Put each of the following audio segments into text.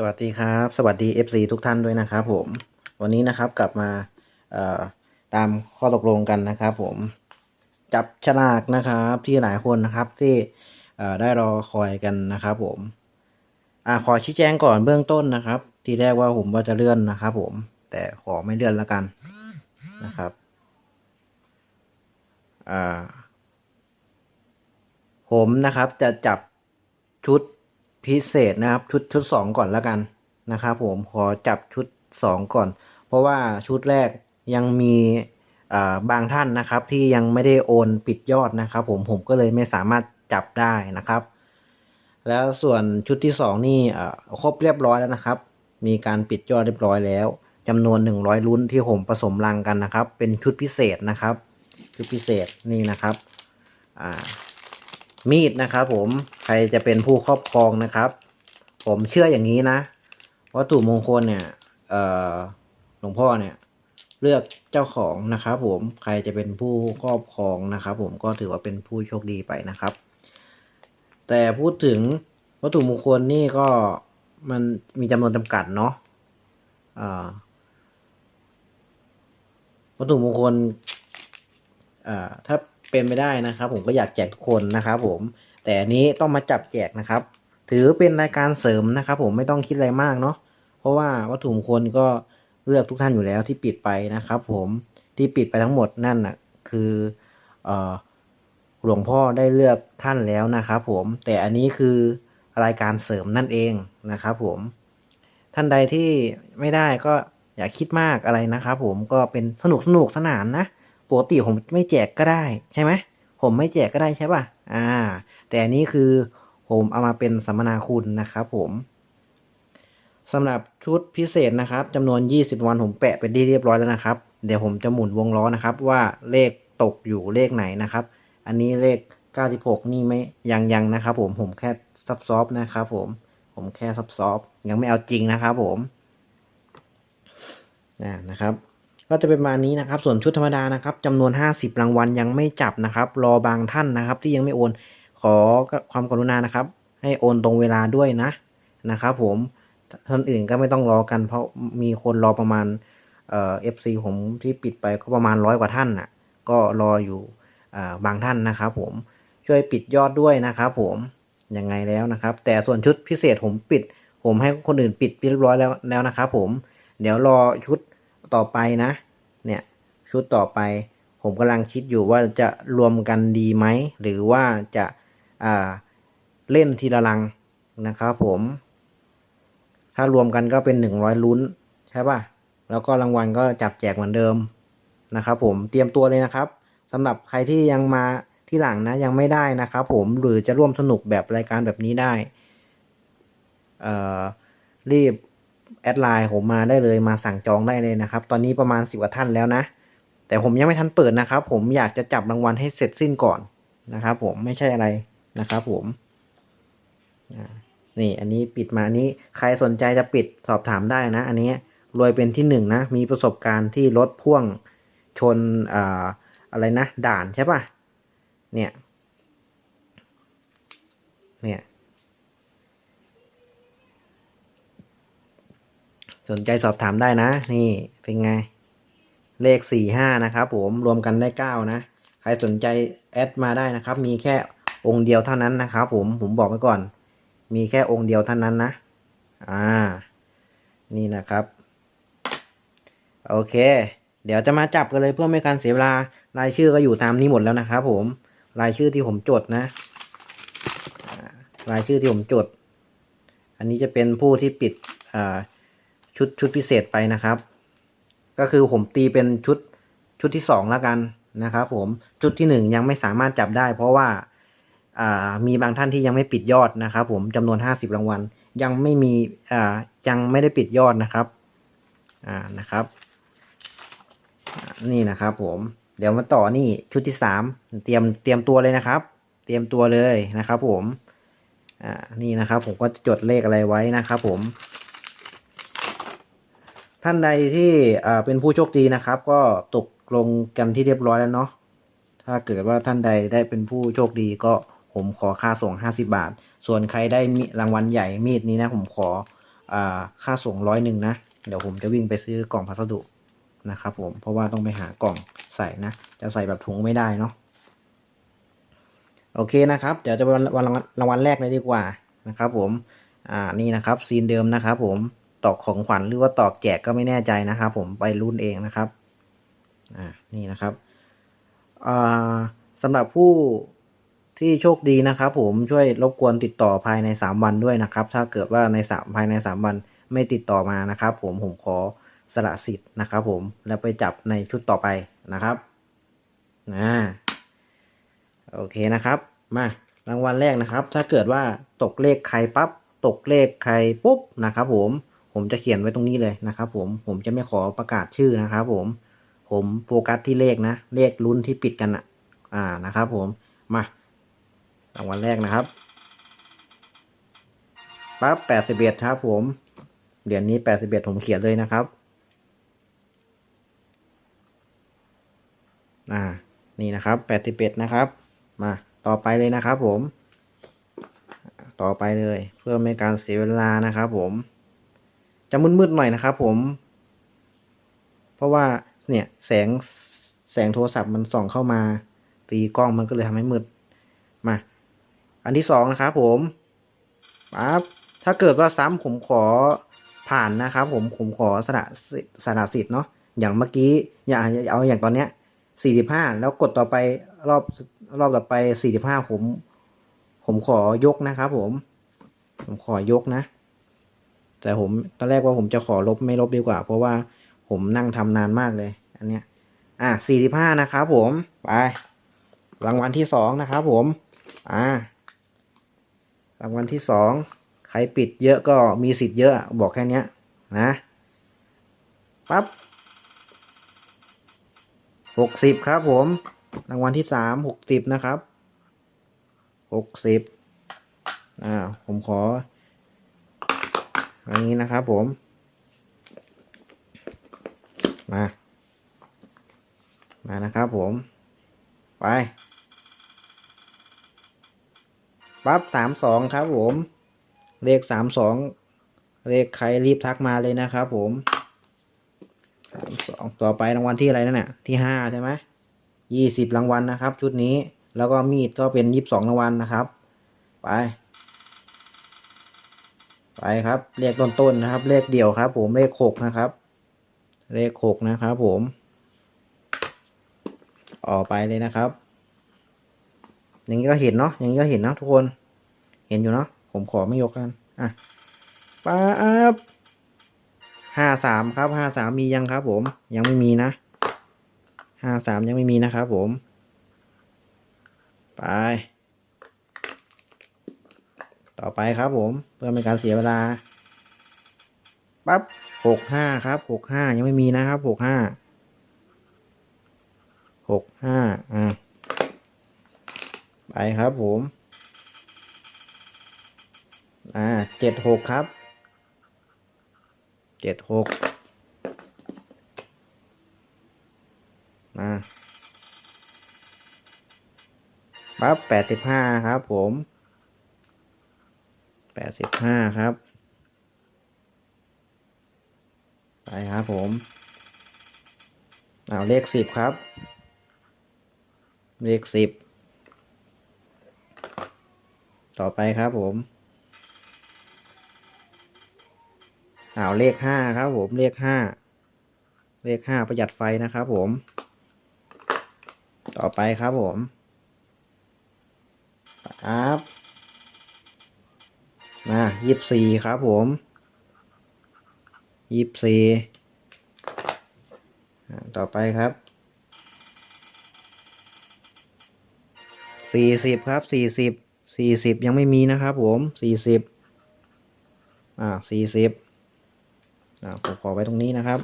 สวัสดีครับ สวัสดี FC ทุกท่านด้วยนะครับผมวันนี้นะครับกลับมาตามข้อตกลงกันนะครับ ผมจับฉลากนะครับที่หลายคนนะครับที่ได้รอคอยกันนะครับ ผมอขอชี้แจงก่อนเบื้องต้นนะครับ ทีแรกว่าผมว่าจะเลื่อนนะครับ ผมแต่ขอไม่เลื่อนแล้วกันนะครับผมนะครับจะจับชุด พิเศษนะครับ ชุดชุดสองก่อนแล้วกันนะครับผมขอจับชุดสองก่อน เพราะว่าชุดแรกยังมีบางท่านนะครับ ที่ยังไม่ได้โอนปิดยอดนะครับ ผมผมก็เลยไม่สามารถจับได้นะครับ แล้วส่วนชุดที่สองนี่ครบเรียบร้อยแล้วนะครับ มีการปิดยอดเรียบร้อยแล้วจำนวนหนึ่งร้อยลุ้นที่ผมผสมรังกันนะครับ เป็นชุดพิเศษนะครับ ชุดพิเศษนี่นะครับ อ่า มีดนะครับผมใครจะเป็นผู้ครอบครองนะครับ ผมเชื่ออย่างนี้นะวัตถุมงคลเนี่ยหลวงพ่อเนี่ย เลือกเจ้าของนะครับ ผมใครจะเป็นผู้ครอบครองนะครับ ผมก็ถือว่าเป็นผู้โชคดีไปนะครับ แต่พูดถึงวัตถุมงคลนี่ก็มันมีจำนวนจำกัดเนาะวัตถุมงคลถ้า เป็นไปได้นะครับ ผมก็อยากแจกทุกคนนะครับผม แต่อันนี้ต้องมาจับแจกนะครับ ถือเป็นรายการเสริมนะครับ ผมไม่ต้องคิดอะไรมากเนาะเพราะว่าวัตถุมงคลก็เลือกทุกท่านอยู่แล้วที่ปิดไปนะครับ ผมที่ปิดไปทั้งหมดนั่นน่ะคืออหลวงพ่อได้เลือกท่านแล้วนะครับผมแต่อันนี้คือรายการเสริมนั่นเองนะครับผมท่านใดที่ไม่ได้ก็อย่าคิดมากอะไรนะครับผมก็เป็นสนุกสนุกสนานนะ ปกติผมไม่แจกก็ได้ใช่ไหมผมไม่แจกก็ได้ใช่ป่ะอ่า แต่อันนี้คือผมเอามาเป็นสัมมนาคุณนะครับผมสำหรับชุดพิเศษนะครับจำนวน 20 วันผมแปะไปที่เรียบร้อยแล้วนะครับ เดี๋ยวผมจะหมุนวงล้อนะครับ ว่าเลขตกอยู่เลขไหนนะครับ อันนี้เลข 96 นี่ไม่ยังยังนะครับ ผมผมแค่ซับซอฟนะครับ ผมผมแค่ซับซอฟยังไม่เอาจริงนะครับ ผมนะนะครับ ก็จะเป็นประมาณนี้นะครับ ส่วนชุดธรรมดานะครับจำนวน 50 รางวัลยังไม่จับนะครับ รอบางท่านนะครับ ที่ยังไม่โอนขอความกรุณานะครับ ให้โอนตรงเวลาด้วยนะนะครับ ผมท่านอื่นก็ไม่ต้องรอกัน เพราะมีคนรอประมาณเอ่อฟซีผมที่ปิดไปก็ประมาณร้อยกว่าท่านน่ะ ก็รออยู่อ่บางท่านนะครับ ผมช่วยปิดยอดด้วยนะครับผมยังไงแล้วนะครับ แต่ส่วนชุดพิเศษผมปิด ผมให้คนอื่นปิดเรียบร้อยแล้วแล้วนะครับ ผม เดี๋ยวรอชุด ต่อไปนะ เนี่ยชุดต่อไป ผมกำลังคิดอยู่ว่าจะรวมกันดีไหม หรือว่าจะาเล่นทีละลังนะครับผม ถ้ารวมกันก็เป็นหนึ่งร้อยลุ้น ใช่ป่ะ แล้วก็รางวัลก็จับแจกเหมือนเดิมนะครับผมเตรียมตัวเลยนะครับสำหรับใครที่ยังมาที่หลังนะยังไม่ได้นะครับผมหรือจะร่วมสนุกแบบรายการแบบนี้ได้ เอ่อรีบ แอดไลน์ผมมาได้เลยมาสั่งจองได้เลยนะครับ ตอนนี้ประมาณสิบกว่าท่านแล้วนะ แต่ผมยังไม่ทันเปิดนะครับ ผมอยากจะจับรางวัลให้เสร็จสิ้นก่อนนะครับ ผมไม่ใช่อะไรนะครับ ผมนี่อันนี้ปิดมาอันนี้ใครสนใจจะปิดสอบถามได้นะ อันนี้รวยเป็นที่หนึ่งนะ มีประสบการณ์ที่รถพ่วงชนอ่าอะไรนะ ด่านใช่ปะเนี่ย เนี่ย สนใจสอบถามได้นะ นี่เป็นไง เลขสี่ห้านะครับผมรวมกันได้เก้านะ ใครสนใจแอดมาได้นะครับ มีแค่องค์เดียวเท่านั้นนะครับผมผมบอกไว้ก่อน มีแค่องค์เดียวเท่านั้นนะ อ่า นี่นะครับ โอเค เดี๋ยวจะมาจับกันเลยเพื่อไม่การเสียเวลารายชื่อก็อยู่ตามนี้หมดแล้วนะครับผมรายชื่อที่ผมจดนะ รายชื่อที่ผมจด อันนี้จะเป็นผู้ที่ปิดอ่า ชุดชุดพิเศษไปนะครับ ก็คือผมตีเป็นชุดชุดที่สองแล้วกันนะครับผมชุดที่หนึ่งยังไม่สามารถจับได้ เพราะว่าามีบางท่านที่ยังไม่ปิดยอดนะครับ ผมจำนวนห้าสิบรางวัล ยังไม่มียังไม่ได้ปิดยอดนะครับอ่านะครับ นี่นะครับ ผมเดี๋ยวมาต่อนี่ชุดที่สามเตรียมเตรียมตัวเลยนะครับ เตรียมตัวเลยนะครับ ผมอ่านี่นะครับ ผมก็จะจดเลขอะไรไว้นะครับ ผม ท่านใดที่เป็นผู้โชคดีนะครับ ก็ตกลงกันที่เรียบร้อยแล้วเนาะถ้าเกิดว่าท่านใดได้เป็นผู้โชคดีก็ผมขอค่าส่งห้าสิบาท ส่วนใครได้มีรางวัลใหญ่มีดนี้นะ ผมขออค่าส่งร้อยหนึ่งนะ เดี๋ยวผมจะวิ่งไปซื้อกล่องพัสดุนะครับผมเพราะว่าต้องไปหากล่องใส่นะ จะใส่แบบถุงไม่ได้เนาะโอเคนะครับ เดี๋ยวจะวันวันรางวัลรางวัลแรกเลยดีกว่านะครับผม อ่านี่นะครับซีนเดิมนะครับผม ตอกของขวัญหรือว่าตอกแจกก็ไม่แน่ใจนะครับผมไปรุ่นเองนะครับอ่านี่นะครับอ่าสำหรับผู้ที่โชคดีนะครับผมช่วยรบกวนติดต่อภายใน 3 วันด้วยนะครับ ถ้าเกิดว่าในสามภายใน 3 วันไม่ติดต่อมานะครับ ผมผมขอสละสิทธิ์นะครับ ผมแล้วไปจับในชุดต่อไปนะครับอ่าโอเคนะครับมารางวัลแรกนะครับ ถ้าเกิดว่าตกเลขใครปั๊บตกเลขใครปุ๊บนะครับ ผม ผมจะเขียนไว้ตรงนี้เลยนะครับผมผมจะไม่ขอประกาศชื่อนะครับผมผมโฟกัสที่เลขนะ เลขลุ้นที่ปิดกันอะ อ่านะครับผมมารางวัลแรกนะครับปั๊บแปดสิบเอ็ดครับ ผมเหรียญนี้แปดสิบเอ็ดผมเขียนเลยนะครับ อ่า นี่นะครับแปดสิบเอ็ดนะครับ มาต่อไปเลยนะครับ ผม ต่อไปเลย เพื่อไม่การเสียเวลานะครับ ผม จะมืดๆหน่อยนะครับผม เพราะว่าเนี่ยแสงแสงโทรศัพท์มันส่องเข้ามา ตีกล้องมันก็เลยทำให้มืด มา อันที่สองนะครับผมปั๊บถ้าเกิดว่าซ้ำผมขอผ่านนะครับ ผมผมขอสละสิสละสิทธิ์เนาะอย่างเมื่อกี้อย่างเอาอย่างตอนเนี้ยสี่สิบห้าแล้วกดต่อไปรอบรอบต่อไปสี่สิบห้าผม ผมขอยกนะครับผม ผมขอยกนะ แต่ผมตอนแรกว่าผมจะขอลบไม่ลบดีกว่า เพราะว่าผมนั่งทำนานมากเลย อันเนี้ย อะสี่สิบห้านะครับผม ไป รางวัลที่สองนะครับผม อ่ารางวัลที่สองใครปิดเยอะก็มีสิทธิ์เยอะ บอกแค่เนี้ยนะปั๊บหกสิบครับผม รางวัลที่สามหกสิบนะครับหกสิบอ่าผมขอ อันนี้นะครับผม มา มานะครับผม ไป ปั๊บสามสองครับผม เลขสามสอง เลขใครรีบทักมาเลยนะครับผมสามสองต่อไปรางวัลที่อะไรนั่นน่ะ ที่ห้าใช่ไหมยี่สิบรางวัลนะครับ ชุดนี้ แล้วก็มีดก็เป็นยี่สิบสองรางวัลนะครับ ไป ไปครับ เลขต้นๆนะครับ เลขเดี่ยวครับ ผมเลขหกนะครับ เลขหกนะครับ ผมออกไปเลยนะครับ อย่างนี้ก็เห็นเนาะอย่างนี้ก็เห็นเนาะทุกคน เห็นอยู่เนาะผมขอไม่ยกกันอะป๊าบห้าสามครับห้าสามมียังครับ ผมยังไม่มีนะห้าสามยังไม่มีนะครับผม ไป ต่อไปครับผมเพื่อไม่การเสียเวลาปั๊บหกห้าครับหกห้ายังไม่มีนะครับหกห้าหกห้าอะไปครับผมอ่าเจ็ดหกครับเจ็ดหกมาปั๊บแปดสิบห้าครับผม แปดสิบห้าครับ ไปครับผมเอาเลขสิบครับ เลขสิบต่อไปครับผมเอาเลขห้าครับผมเลขห้าเลขห้าประหยัดไฟนะครับผม ต่อไปครับผมครับ มายี่สิบสี่ครับผมยี่สิบสี่ต่อไปครับสี่สิบครับสี่สิบสี่สิบยังไม่มีนะครับผมสี่สิบอ่าสี่สิบอ่าผมขอไว้ตรงนี้นะครับ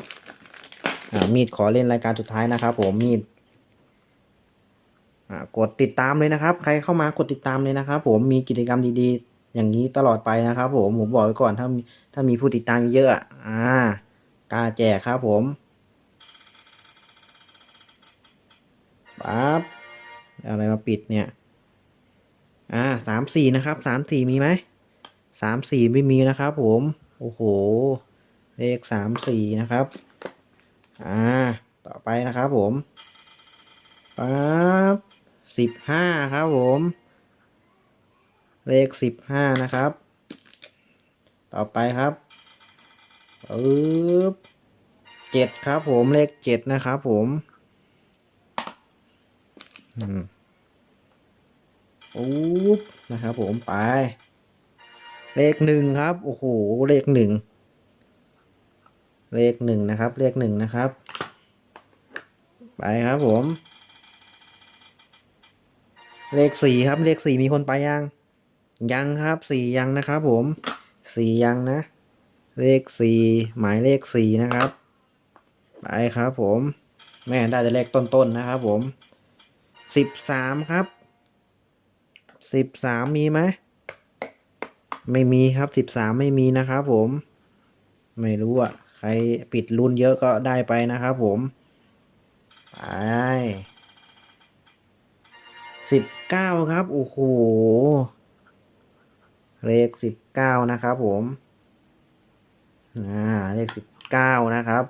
อ่ามีดขอเล่นรายการสุดท้ายนะครับ ผมมีดอ่ากดติดตามเลยนะครับ ใครเข้ามากดติดตามเลยนะครับ ผมมีกิจกรรมดีๆ อย่างนี้ตลอดไปนะครับ ผมผมบอกไว้ก่อนถ้ามีถ้ามีผู้ติดตามเยอะอ่ากาแจกครับผมปั๊บอะไรมาปิดเนี่ยอ่าสามสี่นะครับสามสี่มีไหมสามสี่ไม่มีนะครับ ผมโอ้โหเลขสามสี่นะครับอ่าต่อไปนะครับผมปั๊บสิบห้าครับผม เลขสิบห้านะครับ ต่อไปครับปึ๊บเจ็ดครับผมเลขเจ็ดนะครับผมอืมอ๊นะครับผมไป เลขหนึ่งครับ โอ้โห เลขหนึ่ง เลขหนึ่งนะครับ เลขหนึ่งนะครับ ไปครับผม เลขสี่ครับ เลขสี่มีคนไปยัง ยังครับสี่ยังนะครับผมสี่ยังนะ เลขสี่หมายเลขสี่นะครับ ไปครับผม แม่ได้แต่เลขต้นๆนะครับผมสิบสามครับสิบสามมีไหมไม่มีครับสิบสามไม่มีนะครับผม ไม่รู้อะ ใครปิดรุ่นเยอะก็ได้ไปนะครับผม ไปสิบเก้าครับ โอ้โห เลขสิบเก้านะครับผมอ่าเลขสิบเก้านะครับ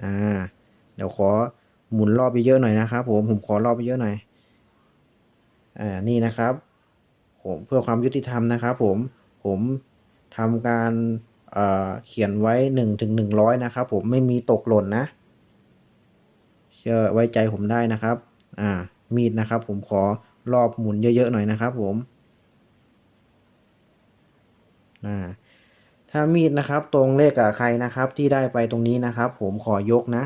อ่าเดี๋ยวขอหมุนรอบไปเยอะหน่อยนะครับ ผมผมขอรอบไปเยอะหน่อยอ่านี่นะครับ ผมเพื่อความยุติธรรมนะครับ ผมผมทำการเอ่อเขียนไว้หนึ่งถึงหนึ่งร้อยนะครับ ผมไม่มีตกหล่นนะ เชื่อไว้ใจผมได้นะครับ อ่ามีดนะครับ ผมขอรอบหมุนเยอะๆหน่อยนะครับ ผม อ่าถ้ามีดนะครับตรงเลขกับใครนะครับที่ได้ไปตรงนี้นะครับ ผมขอยกนะ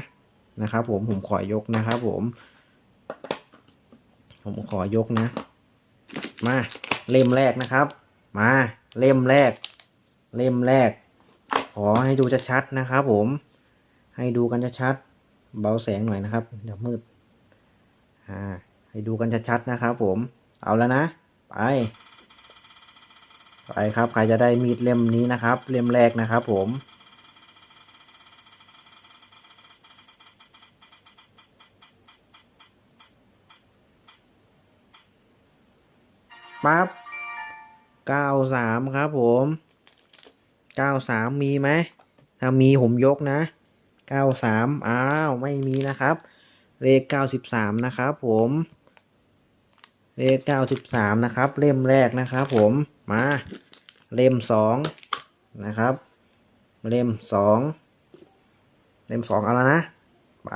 นะครับผมผมขอยกนะครับผม ผมขอยกนะ มาเล่มแรกนะครับ มาเล่มแรก เล่มแรก ขอให้ดูชัดๆนะครับผม ให้ดูกันชัดๆเบาแสงหน่อยนะครับเดี๋ยวมืดอ่าให้ดูกันชัดๆนะครับผม เอาแล้วนะ ไป ไปครับ ใครจะได้มีดเล่มนี้นะครับ เล่มแรกนะครับผม ปั๊บเก้าสามครับผมเก้าสามมีไหม ถ้ามีผมยกนะเก้าสามอ้าว ไม่มีนะครับ เลขเก้าสิบสามนะครับผม เลขเก้าสิบสามนะครับ เล่มแรกนะครับผม มาเล่มสองนะครับ เล่มสองเล่มสองเอาแล้วนะ ไป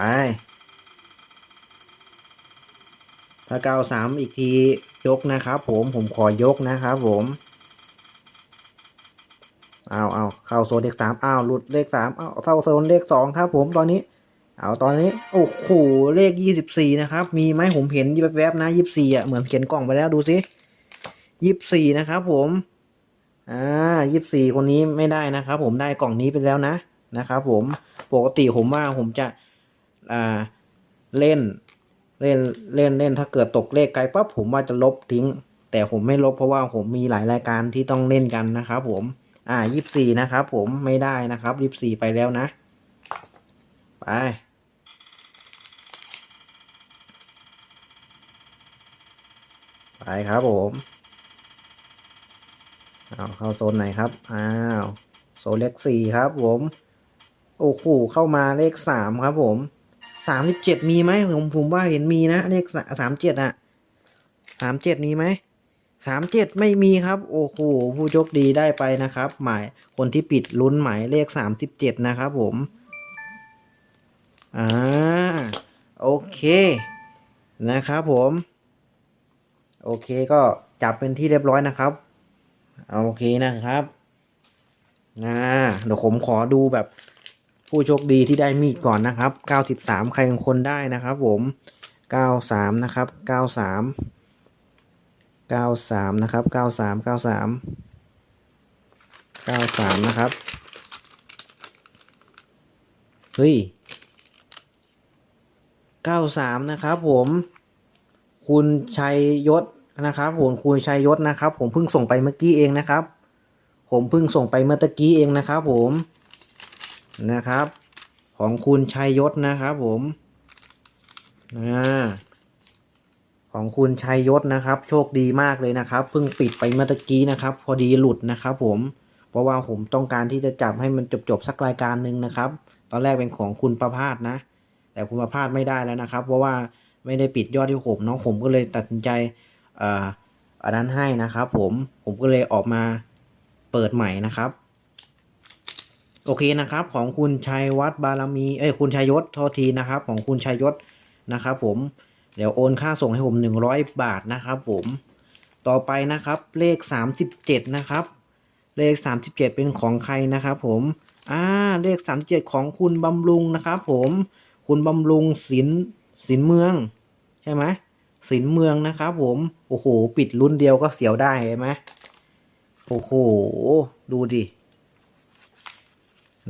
ถ้าเก้าสามอีกทียกนะครับผมผมขอยกนะครับผมเอาเอาเข้าโซนเลขสามเอาหลุดเลขสามเอาเข้าโซนเลขสองครับผมตอนนี้ เอาตอนนี้โอ้โหเลขยี่สิบสี่นะครับ มีไหมผมเห็นแวบๆนะยี่สิบสี่อะเหมือนเขียนกล่องไปแล้วดูสิ ยี่สิบสี่นะครับผมอ่ายี่สิบสี่คนนี้ไม่ได้นะครับผมได้กล่องนี้ไปแล้วนะนะครับผมปกติผมว่าผมจะอ่าเล่นเล่นเล่นเล่นถ้าเกิดตกเลขไกลปั๊บผมว่าจะลบทิ้ง แต่ผมไม่ลบเพราะว่าผมมีหลายรายการที่ต้องเล่นกันนะครับผมอ่ายี่สิบสี่นะครับผมไม่ได้นะครับยี่สิบสี่ไปแล้วนะ ไปไปครับผม อาเข้าโซนไหนครับ อ้าว โซนเลขสี่ครับผม โอ้โห เข้ามาเลขสามครับผมสามสิบเจ็ดมีไหมผมผมว่าเห็นมีนะเลขสามเจ็ดอะสามเจ็ดมีไหมสามเจ็ดไม่มีครับ โอ้โห ผู้โชคดีได้ไปนะครับ หมายคนที่ปิดลุ้นหมายเลขสามสิบเจ็ดนะครับผม อ่า โอเค นะครับผม โอเคก็จับเป็นที่เรียบร้อยนะครับ โอเคนะครับนะเดี๋ยวผมขอดูแบบผู้โชคดีที่ได้มีดก่อนนะครับ93ใครเป็นคนได้นะครับผม93นะครับ93 93นะครับ93 93 93นะครับ เฮ้ย93นะครับผม คุณชัยยศ นะครับผมคุณชัยยศนะครับ ผมเพิ่งส่งไปเมื่อกี้เองนะครับ ผมเพิ่งส่งไปเมื่อตะกี้เองนะครับ ผมนะครับ ของคุณชัยยศนะครับ ผมอ่าของคุณชัยยศนะครับ โชคดีมากเลยนะครับ เพิ่งปิดไปเมื่อตะกี้นะครับ พอดีหลุดนะครับ ผมเพราะว่าผมต้องการที่จะจับให้มันจบๆสักรายการหนึ่งนะครับ ตอนแรกเป็นของคุณประพาสนะ แต่คุณประพาสไม่ได้แล้วนะครับ เพราะว่าไม่ได้ปิดยอดที่ผมเนาะผมก็เลยตัดสินใจ อันนั้นให้นะครับผมผมก็เลยออกมาเปิดใหม่นะครับ โอเคนะครับ ของคุณชัยวัฒน์บารมีเอ้ยคุณชัยยศโทษทีนะครับ ของคุณชัยยศนะครับ ผมเดี๋ยวโอนค่าส่งให้ผมหนึ่งร้อยบาทนะครับ ผมต่อไปนะครับเลขสามสิบเจ็ดนะครับ เลขสามสิบเจ็ดเป็นของใครนะครับผมอ่าเลขสามเจ็ดของคุณบำรุงนะครับ ผมคุณบำรุงศิลศิลเมือง ใช่ไหม ศิลเมืองนะครับผม โอ้โห ปิดรุ่นเดียวก็เสียวได้เห็นไหมโอ้โห ดูดิ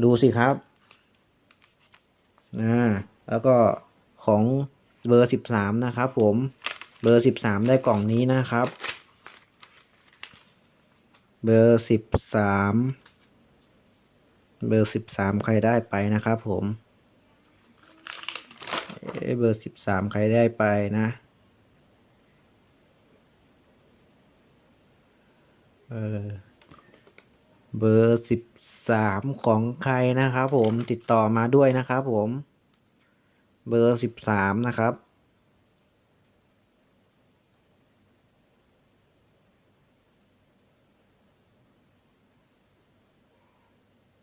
ดูสิครับอ่าแล้วก็ของเบอร์สิบสามนะครับผม เบอร์สิบสามได้กล่องนี้นะครับ เบอร์สิบสามเบอร์สิบสามใครได้ไปนะครับผม เบอร์สิบสามใครได้ไปนะ เออเบอร์สิบสามของใครนะครับผมติดต่อมาด้วยนะครับผม เบอร์สิบสามนะครับ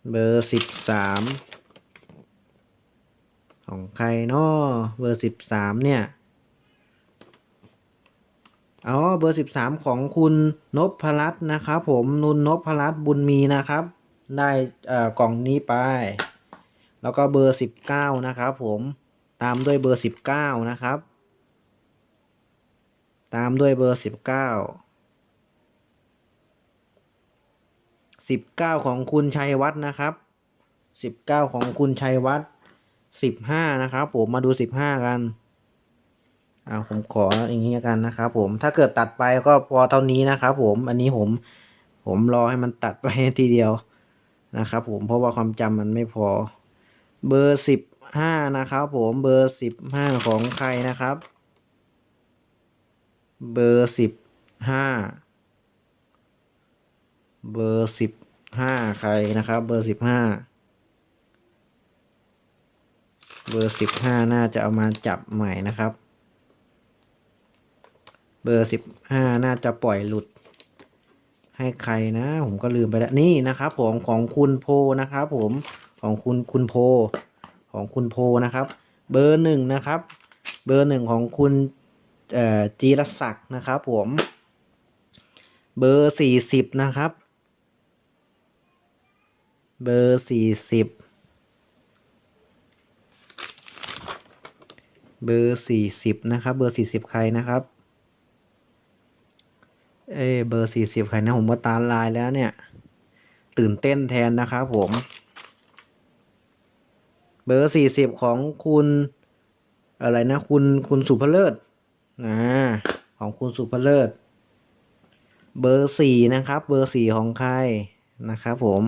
เบอร์สิบสามของใครเนาะเบอร์สิบสามเนี่ย อ๋อเบอร์สิบสามของคุณนพรัตน์นะครับผมนุนนพรัตน์บุญมีนะครับ ได้อ่อกล่องนี้ไป แล้วก็เบอร์สิบเก้านะครับผมตามด้วยเบอร์สิบเก้านะครับ ตามด้วยเบอร์สิบเก้าสิบเก้าของคุณชัยวัฒน์นะครับสิบเก้าของคุณชัยวัฒน์สิบห้านะครับผมมาดูสิบห้ากัน อ่าผมขออย่างนี้กันนะครับผมถ้าเกิดตัดไปก็พอเท่านี้นะครับผมอันนี้ผมผมรอให้มันตัดไปทีเดียวนะครับผมเพราะว่าความจำมันไม่พอ เบอร์สิบห้านะครับผมเบอร์สิบห้าของใครนะครับ เบอร์สิบห้าเบอร์สิบห้าใครนะครับ เบอร์สิบห้าเบอร์สิบห้าน่าจะเอามาจับใหม่นะครับ เบอร์สิบห้าน่าจะปล่อยหลุด ให้ใครนะ ผมก็ลืมไปแล้วนี่นะครับผมของคุณโพนะครับผมของคุณคุณโพ ของคุณโพนะครับ เบอร์หนึ่งนะครับ เบอร์หนึ่งของคุณจีรศักดิ์นะครับผม เบอร์สี่สิบนะครับ เบอร์สี่สิบเบอร์สี่สิบนะครับ เบอร์สี่สิบใครนะครับ เอเบอร์สี่สิบใครนะผมว่าตาลายแล้วเนี่ย ตื่นเต้นแทนนะครับผม เบอร์สี่สิบของคุณ อะไรนะ คุณคุณสุภเลิศนะของคุณสุภเลิศ เบอร์สี่นะครับ เบอร์สี่ของใครนะครับผม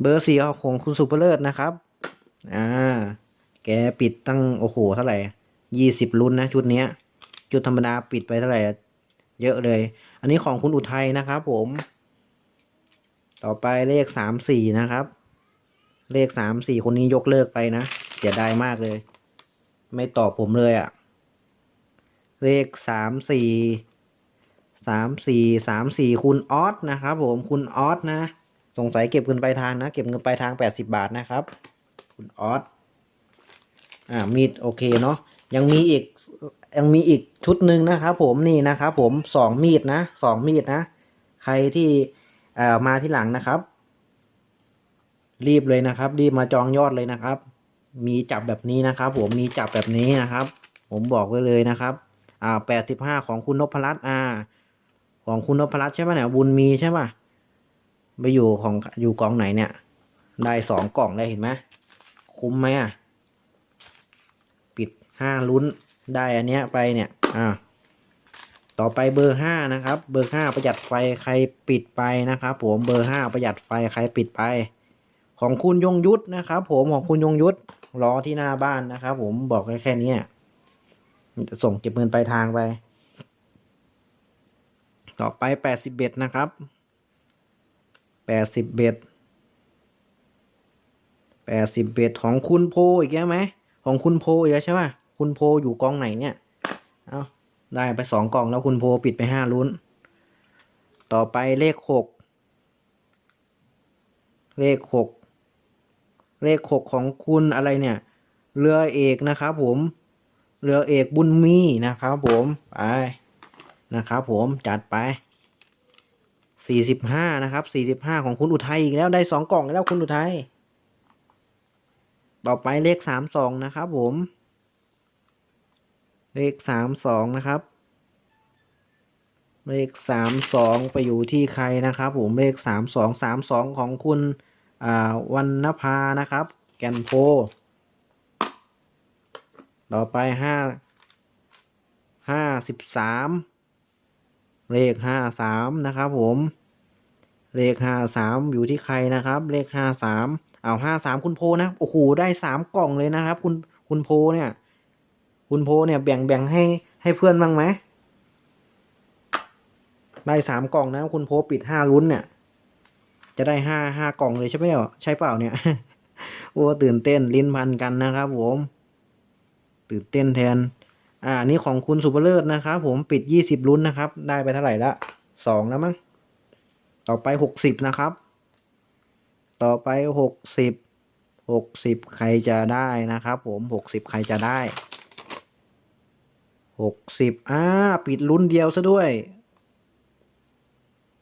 เบอร์สี่ของคุณสุภเลิศนะครับ อ่า แกปิดตั้งโอ้โหเท่าไหร่ยี่สิบรุ่นนะชุดเนี้ยชุดธรรมดาปิดไปเท่าไหร่ เยอะเลย อันนี้ของคุณอุทัยนะครับผม ต่อไปเลขสามสี่นะครับ เลขสามสี่คนนี้ยกเลิกไปนะเสียดายมากเลย ไม่ตอบผมเลยอะ่ะ เลขสามสี่สามสี่สามสี่คุณออสนะครับผมคุณออสนะ สงสัยเก็บเงินปลายทางนะ เก็บเงินปลายทางแปดสิบาทนะครับ คุณออสอ่ามีดโอเคเนาะ ยังมีอีกยังมีอีกชุดหนึ่งนะครับผมนี่นะครับผมสองมีดนะสองมีดนะ ใครที่เอ่อมาที่หลังนะครับ รีบเลยนะครับ รีบมาจองยอดเลยนะครับ มีจับแบบนี้นะครับ ผมมีจับแบบนี้นะครับ ผมบอกไว้เลยนะครับ อ่าแปดสิบห้าของคุณนพรัตน์อ่า ของคุณนพรัตน์ใช่ป่ะเนี่ยบุญมีใช่ป่ะไปอยู่ของอยู่กองไหนเนี่ย ได้สองกล่องได้เห็นไหมคุ้มไหมอะ ห้าลุ้นได้อันเนี้ยไปเนี่ยอ่าต่อไปเบอร์ห้านะครับ เบอร์ห้าประหยัดไฟใครปิดไปนะครับ ผมเบอร์ห้าประหยัดไฟใครปิดไป ของคุณยงยุทธนะครับ ผมของคุณยงยุทธรอที่หน้าบ้านนะครับ ผมบอกแค่แค่นี้จะส่งเก็บเงินปลายทางไป ต่อไปแปดสิบเอ็ดนะครับแปดสิบเบ็ดแปดสิบเบ็ดของคุณโพอีกแล้วไหม ของคุณโพอีกแล้วใช่ป่ะ คุณโพอยู่กองไหนเนี่ย เอาได้ไปสองกล่องแล้วคุณโพปิดไปห้าลุ้น ต่อไปเลขหก เลขหก เลขหกของคุณอะไรเนี่ย เรือเอกนะครับผม เรือเอกบุญมีนะครับผม ไป นะครับผมจัดไปสี่สิบห้านะครับสี่สิบห้าของคุณอุทัยอีกแล้วได้สองกล่องแล้วคุณอุทัย ต่อไปเลขสามสองนะครับผม เลขสามสองนะครับ เลขสามสองไปอยู่ที่ใครนะครับผมเลขสามสองสามสองของคุณอ่าวันนภานะครับ แกนโพ ต่อไปห้าห้าสิบสามเลขห้าสามนะครับผม เลขห้าสามอยู่ที่ใครนะครับ เลขห้าสามเอาห้าสามคุณโพนะ โอ้โห ได้สามกล่องเลยนะครับ คุณคุณโพเนี่ย คุณโพเนี่ยแบ่งแบ่งให้ให้เพื่อนบ้างไหมได้สามกล่องนะคุณโพปิดห้าลุ้นเนี่ย จะได้ห้าห้ากล่องเลยใช่ไหมอะใช่เปล่าเนี่ยโอ้ตื่นเต้นลิ้นพันกันนะครับผมตื่นเต้นแทน อ่า นี่ของคุณสุภเลิศนะครับผมปิดยี่สิบลุ้นนะครับ ได้ไปเท่าไหร่ละสองแล้วมั้งต่อไปหกสิบนะครับ ต่อไปหกสิบหกสิบใครจะได้นะครับ ผมหกสิบใครจะได้ หกสิบอ่าปิดลุ้นเดียวซะด้วย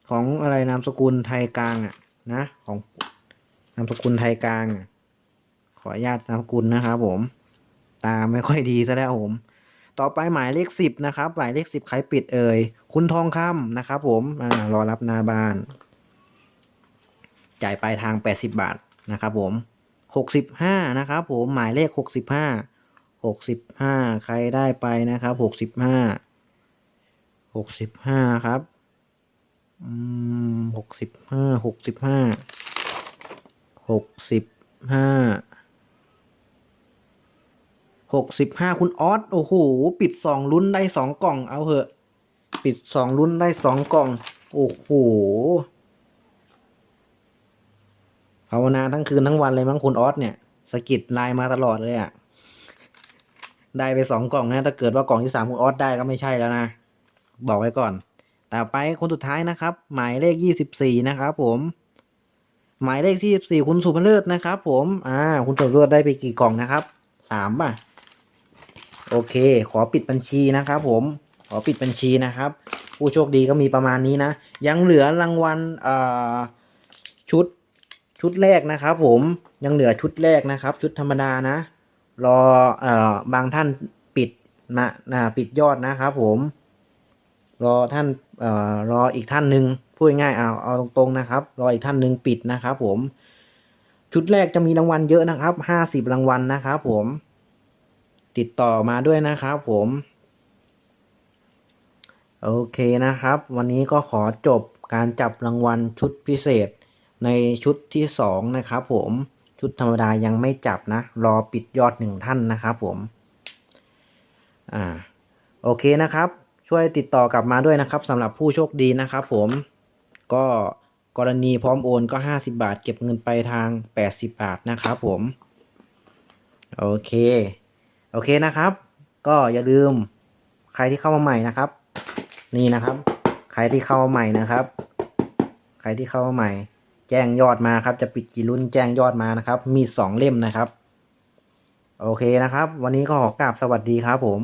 ของอะไรนามสกุลไทยกลางอะ นะของนามสกุลไทยกลางอะ ขออนุญาตนามสกุลนะครับผม ตาไม่ค่อยดีซะแล้วผม ต่อไปหมายเลขสิบนะครับหมายเลขสิบใครปิดเอ่ยคุณทองคำนะครับผมอ่ารอรับหน้าบ้าน จ่ายปลายทางแปดสิบบาทนะครับผมหกสิบห้านะครับผมหมายเลขหกสิบห้า หกสิบห้าใครได้ไปนะครับหกสิบห้าหกสิบห้าครับอืมหกสิบห้าหกสิบห้าหกสิบห้าหกสิบห้าคุณออสโอ้โห ปิดสองลุ้นได้สองกล่องเอาเหอะ ปิดสองลุ้นได้สองกล่อง โอ้โหภาวนาทั้งคืนทั้งวันเลยมั้งคุณออสเนี่ย สกิดไลน์มาตลอดเลยอะ่ะ ได้ไปสองกล่องนะ ถ้าเกิดว่ากล่องที่สามคุณออสได้ก็ไม่ใช่แล้วนะ บอกไว้ก่อน ต่อไปคนสุดท้ายนะครับ หมายเลขยี่สิบสี่นะครับผม หมายเลขที่สิบสี่คุณสุภเลิศนะครับ ผม อ่า คุณสุภเลิศได้ไปกี่กล่องนะครับ สามป่ะ โอเค ขอปิดบัญชีนะครับผม ขอปิดบัญชีนะครับ ผู้โชคดีก็มีประมาณนี้นะ ยังเหลือรางวัลเอ่อชุดชุดแรกนะครับผมยังเหลือชุดแรกนะครับ ชุดธรรมดานะ รอเอ่อบางท่านปิดมาอ่าปิดยอดนะครับผมรอท่านเอ่อรออีกท่านหนึ่งพูดง่ายเอาเอาตรงๆนะครับ รออีกท่านหนึ่งปิดนะครับผมชุดแรกจะมีรางวัลเยอะนะครับห้าสิบรางวัลนะครับผม ติดต่อมาด้วยนะครับผม โอเคนะครับ วันนี้ก็ขอจบการจับรางวัลชุดพิเศษในชุดที่สองนะครับผม ชุดธรรมดายังไม่จับนะ รอปิดยอดหนึ่งท่านนะครับผม อ่า โอเคนะครับ ช่วยติดต่อกลับมาด้วยนะครับสำหรับผู้โชคดีนะครับผม ก็กรณีพร้อมโอนก็ห้าสิบาท เก็บเงินไปทางแปดสิบาทนะครับผม โอเค โอเคนะครับ ก็อย่าลืมใครที่เข้ามาใหม่นะครับ นี่นะครับ ใครที่เข้ามาใหม่นะครับ ใครที่เข้ามาใหม่ แจ้งยอดมาครับ จะปิดกี่รุ่นแจ้งยอดมานะครับ มีสองเล่มนะครับ โอเคนะครับ วันนี้ก็ขอกราบสวัสดีครับผม